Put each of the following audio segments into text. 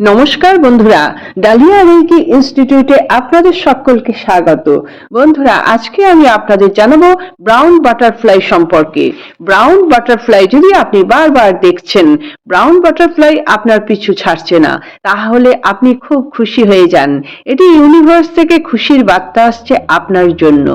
নমস্কার বন্ধুরা, dahlia reiki ইনস্টিটিউটে আপনাদের সকলকে স্বাগত। বন্ধুরা, আজকে আমি আপনাদের জানাব ব্রাউন বাটারফ্লাই সম্পর্কে। ব্রাউন বাটারফ্লাই যদি আপনি বারবার দেখছেন, ব্রাউন বাটারফ্লাই আপনার পিছু ছাড়ছে না। তাহলে আপনি খুব খুশি হয়ে যান। এটি ইউনিভার্স থেকে খুশির বার্তা আসছে আপনার জন্য।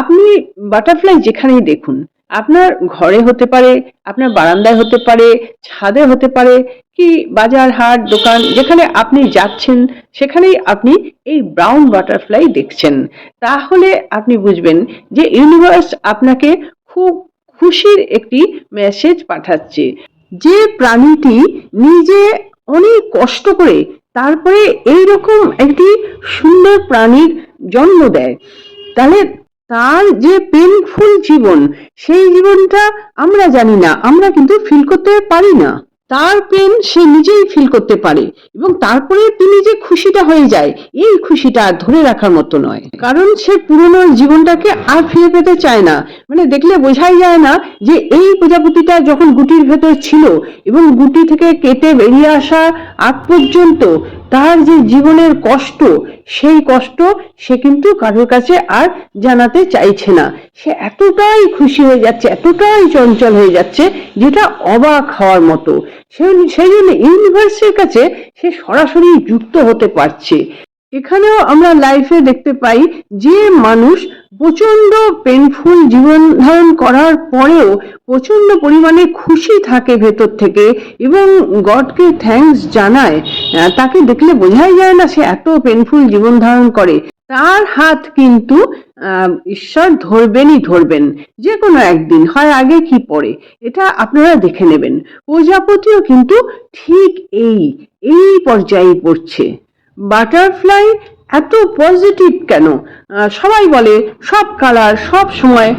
আপনি বাটারফ্লাই যেখানেই দেখুন আপনার ঘরে হতে পারে, আপনার বারান্দায় হতে পারে, ছাদে হতে পারে কি বাজার, হাট, দোকান, যেখানে আপনি যাচ্ছেন, সেখানেই আপনি এই ব্রাউন বাটারফ্লাই দেখছেন। তাহলে আপনি বুঝবেন যে ইউনিভার্স আপনাকে খুব খুশির একটি মেসেজ পাঠাচ্ছে। যে প্রাণীটি নিজে অনেক কষ্ট করে তারপরে এইরকম একটি সুন্দর প্রাণীর জন্ম দেয়। তাহলে তার যে পেনফুল জীবন, সেই জীবনটা আমরা জানি না, আমরা কিন্তু ফিল করতে পারি না। তার পেন সে নিজেই ফিল করতে পারে এবং তারপরে তিনি যে খুশিটা হয়ে যায়, এই খুশিটা ধরে রাখার মতো নয়। কারণ সে পুরনো জীবনটাকে আর ফিরে পেতে চায় না মানে দেখলে বোঝাই যায় না যে এই প্রজাপতিটা যখন গুটির ভেতর ছিল এবং গুটি থেকে কেটে বেরিয়ে আসা আগ পর্যন্ত তার যে জীবনের কষ্ট, সেই কষ্ট সে কিন্তু কারোর কাছে আর জানাতে চাইছে না। সে এতটাই খুশি হয়ে যাচ্ছে, এতটাই চঞ্চল হয়ে যাচ্ছে যেটা অবাক হওয়ার মতো। সেই জন্য ইউনিভার্সের কাছে সে সরাসরি যুক্ত হতে পারছে। এখানেও আমরা লাইফে দেখতে পাই যে মানুষ প্রচণ্ড পেনফুল জীবন ধারণ করার পরেও প্রচণ্ড পরিমাণে খুশি থাকে ভেতর থেকে এবং গডকে থ্যাঙ্কস জানায়। তাকে দেখলে বোঝাই যায় না সে এত পেনফুল জীবন ধারণ করে। তার হাত কিন্তু ঈশ্বর ধরবেনই ধরবেন। যে কোনো একদিন, হয় আগে কি পরে। এটা আপনারা দেখে নেবেন। প্রজাপতিও কিন্তু ঠিক এই এই পর্যায়ে পড়ছে। বাটারফ্লাই এত পজিটিভ কেন? সবাই বলে সব কালার সব সময়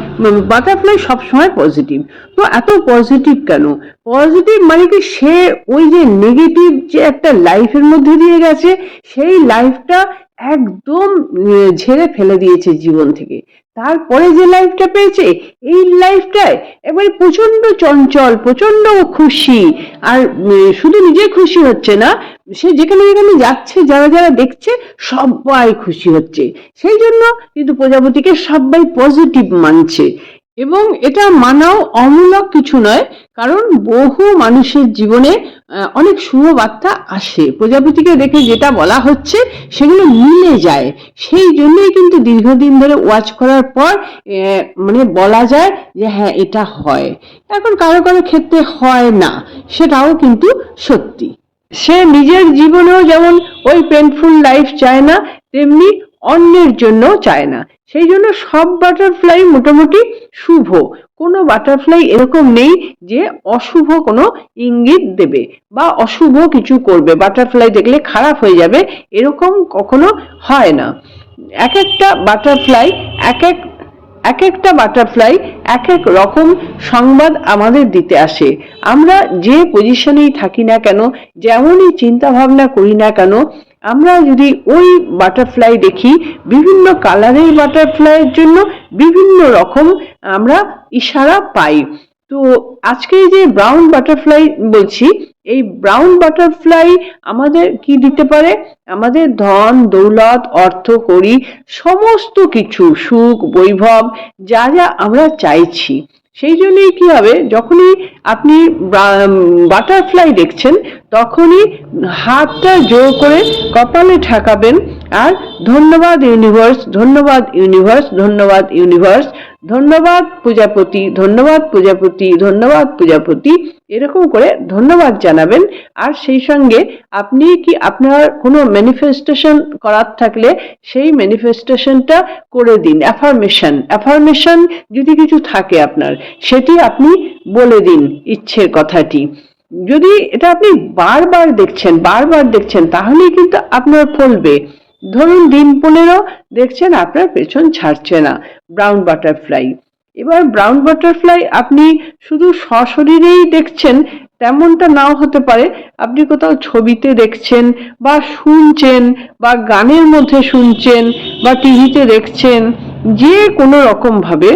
বাটারফ্লাই সব সময় পজিটিভ তো এত পজিটিভ কেন? পজিটিভ মানে কি সে ওই যে নেগেটিভ যে একটা লাইফের মধ্যে দিয়ে গেছে, সেই লাইফটা একদম ঝেড়ে ফেলে দিয়েছে জীবন থেকে। তারপরে যে লাইফটা পেয়েছে, এই লাইফটায় এবারে প্রচণ্ড চঞ্চল প্রচণ্ড খুশি। আর শুধু নিজে খুশি হচ্ছে না, সে যেখানে যেখানে যাচ্ছে, যারা যারা দেখছে, সবাই খুশি হচ্ছে। সেই জন্য কিন্তু প্রজাপতিকে সবাই পজিটিভ মানছে। এবং এটা মানাও অমূলক কিছু নয়, কারণ বহু মানুষের জীবনে অনেক শুভ বার্তা আসে। প্রজাপতিকে দেখে যেটা বলা হচ্ছে, সেগুলো মিলে যায়। সেই জন্যই কিন্তু দীর্ঘদিন ধরে ওয়াচ করার পর মানে বলা যায় যে হ্যাঁ এটা হয়। এখন কারও কারও ক্ষেত্রে হয় না, সেটাও কিন্তু সত্যি। সে নিজের জীবনেও যেমন ওই পেনফুল লাইফ চায় না, তেমনি অন্যের জন্য চায় না। সেই জন্য সব বাটারফ্লাই মোটামুটি শুভ। কোনো বাটারফ্লাই এরকম নেই যে অশুভ কোনো ইঙ্গিত দেবে বা অশুভ কিছু করবে। বাটারফ্লাই দেখলে খারাপ হয়ে যাবে, এরকম কখনো হয় না। এক একটা বাটারফ্লাই এক এক এক একটা বাটারফ্লাই এক এক রকম সংবাদ আমাদের দিতে আসে। আমরা যে পজিশনেই থাকি না কেন, যেমনই চিন্তা ভাবনা করি না কেন আমরা যদি ওই বাটারফ্লাই দেখি, বিভিন্ন কালারের বাটারফ্লাইয়ের জন্য বিভিন্ন রকম আমরা ইশারা পাই। তো আজকে যে ব্রাউন বাটারফ্লাই বলছি, এই ব্রাউন বাটারফ্লাই আমাদের কি দিতে পারে? আমাদের ধন, দৌলত অর্থ করি সমস্ত কিছু, সুখ, বৈভব, যা যা আমরা চাইছি। সেই জন্যই কি হবে? যখনই আপনি বাটারফ্লাই দেখছেন তখনই হাতটা জোর করে কপালে ঠেকাবেন। আর ধন্যবাদ ইউনিভার্স ধন্যবাদ ইউনিভার্স ধন্যবাদ ইউনিভার্স, ধন্যবাদ প্রজাপতি ধন্যবাদ প্রজাপতি ধন্যবাদ প্রজাপতি। এরকম করে ধন্যবাদ জানাবেন। আর সেই সঙ্গে আপনি কি আপনার কোনো ম্যানিফেস্টেশন করার থাকলে সেই ম্যানিফেস্টেশনটা করে দিন অ্যাফার্মেশন অ্যাফার্মেশন যদি কিছু থাকে আপনার, সেটি আপনি বলে দিন ইচ্ছের কথাটি। যদি এটা আপনি বারবার দেখছেন বারবার দেখছেন, তাহলেই কিন্তু আপনার ফলবে। ধরুন দিন পনেরো, দেখছেন আপনার পেছন ছাড়ছে না ব্রাউন বাটারফ্লাই এবার ব্রাউন বাটারফ্লাই আপনি শুধু সশরীরেই দেখছেন, তেমনটা নাও হতে পারে, আপনি কোথাও ছবিতে দেখছেন বা শুনছেন বা গানের মধ্যে শুনছেন বা টিভিতে দেখছেন, যে কোনো রকম ভাবে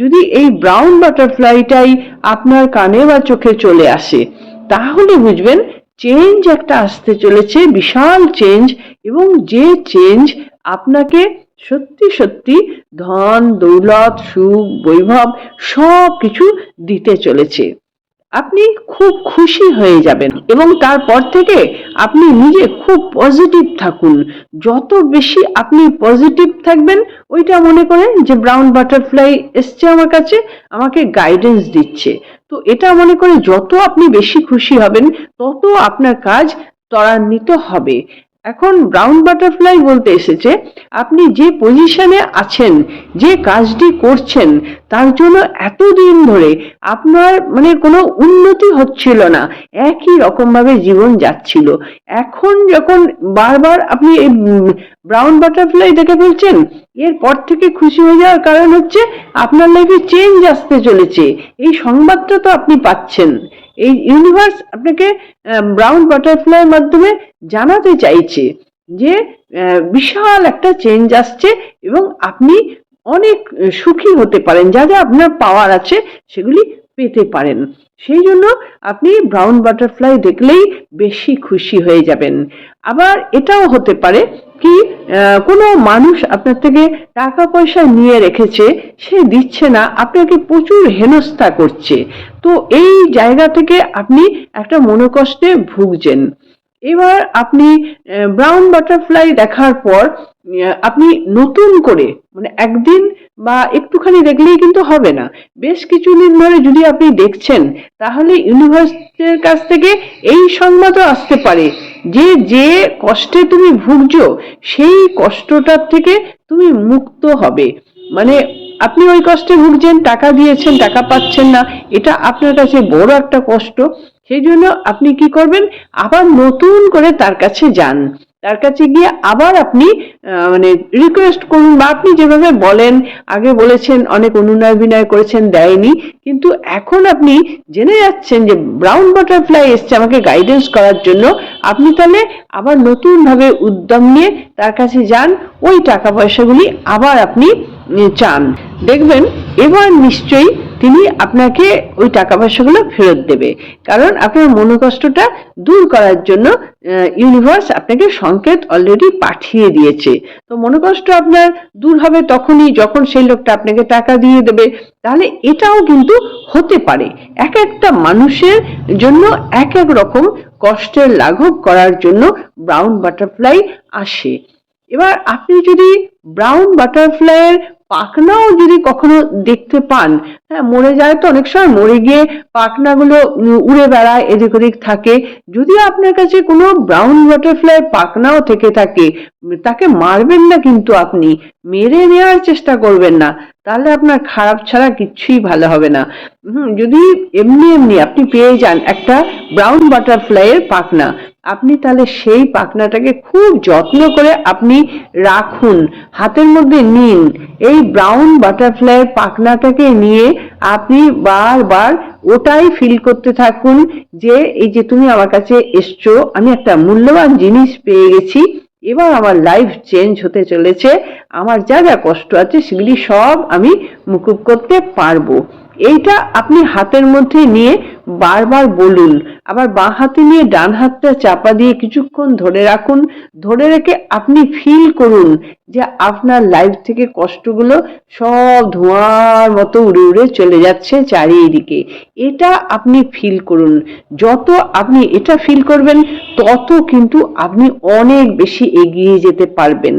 যদি এই ব্রাউন বাটারফ্লাইটাই আপনার কানে বা চোখে চলে আসে, তাহলে বুঝবেন চেঞ্জ একটা আসতে চলেছে, বিশাল চেঞ্জ এবং যে চেঞ্জ আপনাকে সত্যি সত্যি ধন, দৌলত, সুখ, বৈভব সব কিছু দিতে চলেছে। আপনি খুব খুশি হয়ে যাবেন এবং তারপর থেকে আপনি নিজে খুব পজিটিভ থাকুন। যত বেশি আপনি পজিটিভ থাকবেন, ওইটা মনে করেন যে ব্রাউন বাটারফ্লাই এসছে আমার কাছে, আমাকে গাইডেন্স দিচ্ছে। তো এটা মনে করে যত আপনি বেশি খুশি হবেন, তত আপনার কাজ ত্বরান্বিত হবে। এখন ব্রাউন বাটারফ্লাই বলতে এসেছে, আপনি যে পজিশনে আছেন, যে কাজটি করছেন, তার জন্য এতদিন ধরে আপনার মানে কোনো উন্নতি হচ্ছিল না, একই রকমভাবে জীবন যাচ্ছিল। এখন যখন বারবার আপনি এই ব্রাউন বাটারফ্লাই দেখে ফেলছেন, এরপর থেকে খুশি হয়ে যাওয়ার কারণ হচ্ছে আপনার লাইফে চেঞ্জ আসতে চলেছে। এই সংবাদটা তো আপনি পাচ্ছেন। এই ইউনিভার্স আপনাকে ব্রাউন বাটারফ্লাইয়ের মাধ্যমে জানাতে চাইছে যে বিশাল একটা চেঞ্জ আসছে এবং আপনি অনেক সুখী হতে পারেন। যা যা আপনার পাওয়ার আছে সেগুলি পেতে পারেন। সেই জন্য আপনি ব্রাউন বাটারফ্লাই দেখলেই বেশি খুশি হয়ে যাবেন। আবার এটাও হতে পারে কি কোনো মানুষ আপনার থেকে টাকা পয়সা নিয়ে রেখেছে, সে দিচ্ছে না, আপনাকে প্রচুর হেনস্থা করছে। তো এই জায়গা থেকে আপনি একটা মনোকষ্টে ভুগছেন। এবার আপনি ব্রাউন বাটারফ্লাই দেখার পর আপনি নতুন করে মানে একদিন বা একটুখানি দেখলেই কিন্তু হবে না। বেশ কিছুদিন ধরে যদি আপনি দেখছেন, তাহলে ইউনিভার্সিটির কাছ থেকে এই সংবাদও আসতে পারে যে যে কষ্টে তুমি ভুগছো, সেই কষ্টটার থেকে তুমি মুক্ত হবে। মানে আপনি ওই কষ্টে ভুগছেন, টাকা দিয়েছেন, টাকা পাচ্ছেন না, এটা আপনার কাছে বড় একটা কষ্ট। সেই জন্য আপনি কি করবেন? আবার নতুন করে তার কাছে যান। তার কাছে গিয়ে আবার আপনি মানে রিকোয়েস্ট করুন বা আপনি যেভাবে বলেন, আগে বলেছেন, অনেক অনুনয় বিনয় করেছেন, দেয়নি। কিন্তু এখন আপনি জেনে যাচ্ছেন যে ব্রাউন বাটারফ্লাই এসছে আমাকে গাইডেন্স করার জন্য, আপনি তাহলে আবার নতুনভাবে উদ্যম নিয়ে তার কাছে যান, ওই টাকা পয়সাগুলি আবার আপনি চান। দেখবেন, এবার নিশ্চয়ই তিনি আপনাকে ওই টাকা পয়সাগুলো ফেরত দেবে। কারণ আপনার মনোকষ্টটা দূর করার জন্য ইউনিভার্স আপনাকে সংকেত অলরেডি পাঠিয়ে দিয়েছে। তো মনোকষ্ট আপনার দূর হবে তখনই যখন সেই লোকটা আপনাকে টাকা দিয়ে দেবে। তাহলে এটাও কিন্তু হতে পারে। এক একটা মানুষের জন্য এক এক রকম কষ্টের লাঘব করার জন্য ব্রাউন বাটারফ্লাই আসে। এবার আপনি যদি ব্রাউন বাটারফ্লাইয়ের পাখনাও যদি কখনো দেখতে পান হ্যাঁ মরে যায় তো অনেক সময় মরে গিয়ে পাখনাগুলো উড়ে বেড়ায়, এদিক ওদিক থাকে। যদি আপনার কাছে কোনো ব্রাউন বাটারফ্লাই পাখনাও থেকে থাকে, তাকে মারবেন না কিন্তু আপনি। মেরে নেওয়ার চেষ্টা করবেন না। তাহলে আপনার খারাপ ছাড়া কিচ্ছুই ভালো হবে না। হুম, যদি এমনি এমনি আপনি পেয়ে যান একটা ব্রাউন বাটারফ্লাইয়ের পাখনা আপনি তাহলে সেই পাখনাটাকে খুব যত্ন করে আপনি রাখুন। হাতের মধ্যে নিন। এই ব্রাউন বাটারফ্লাইয়ের পাখনাটাকে নিয়ে আপনি বারবার ওটাই ফিল করতে থাকুন যে, এই যে তুমি আমার কাছে এসছো, আমি একটা মূল্যবান জিনিস পেয়ে গেছি। এবার আমার লাইফ চেঞ্জ হতে চলেছে। আমার যা যা কষ্ট আছে, সেগুলি সব আমি মুকুব করতে পারব। এইটা আপনি হাতের মধ্যে নিয়ে বারবার বলুন। আবার বাঁ হাতে নিয়ে ডান হাতটা চাপা দিয়ে কিছুক্ষণ ধরে রাখুন। ধরে রেখে আপনি ফিল করুন যে আপনার লাইফ থেকে কষ্টগুলো সব ধোঁয়ার মতো উড়ে উড়ে চলে যাচ্ছে চারিদিকে। এটা আপনি ফিল করুন। যত আপনি এটা ফিল করবেন, তত কিন্তু আপনি অনেক বেশি এগিয়ে যেতে পারবেন।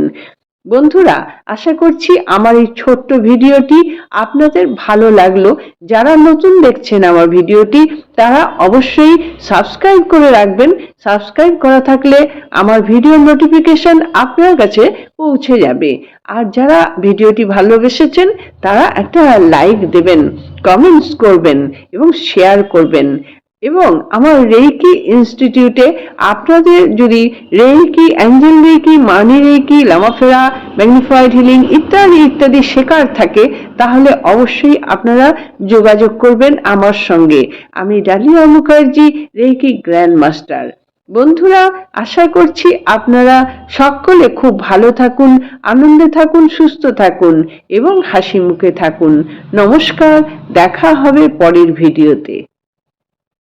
বন্ধুরা, আশা করছি আমার এই ছোট্ট ভিডিওটি আপনাদের ভালো লাগল। যারা নতুন দেখছেন আমার ভিডিওটি, তারা অবশ্যই সাবস্ক্রাইব করে রাখবেন। সাবস্ক্রাইব করা থাকলে আমার ভিডিও নোটিফিকেশন আপনার কাছে পৌঁছে যাবে। আর যারা ভিডিওটি ভালোবেসেছেন, তারা একটা লাইক দেবেন কমেন্টস করবেন এবং শেয়ার করবেন। এবং আমার রেইকি ইনস্টিটিউটে আপনাদের যদি reiki angel reiki money reiki লামাফেরা magnified healing ইত্যাদি ইত্যাদি শেখার থাকে, তাহলে অবশ্যই আপনারা যোগাযোগ করবেন আমার সঙ্গে। আমি Dalia Mukherjee reiki grand master বন্ধুরা, আশা করছি আপনারা সকলে খুব ভালো থাকুন, আনন্দে থাকুন, সুস্থ থাকুন এবং হাসি মুখে থাকুন। নমস্কার, দেখা হবে পরের ভিডিওতে।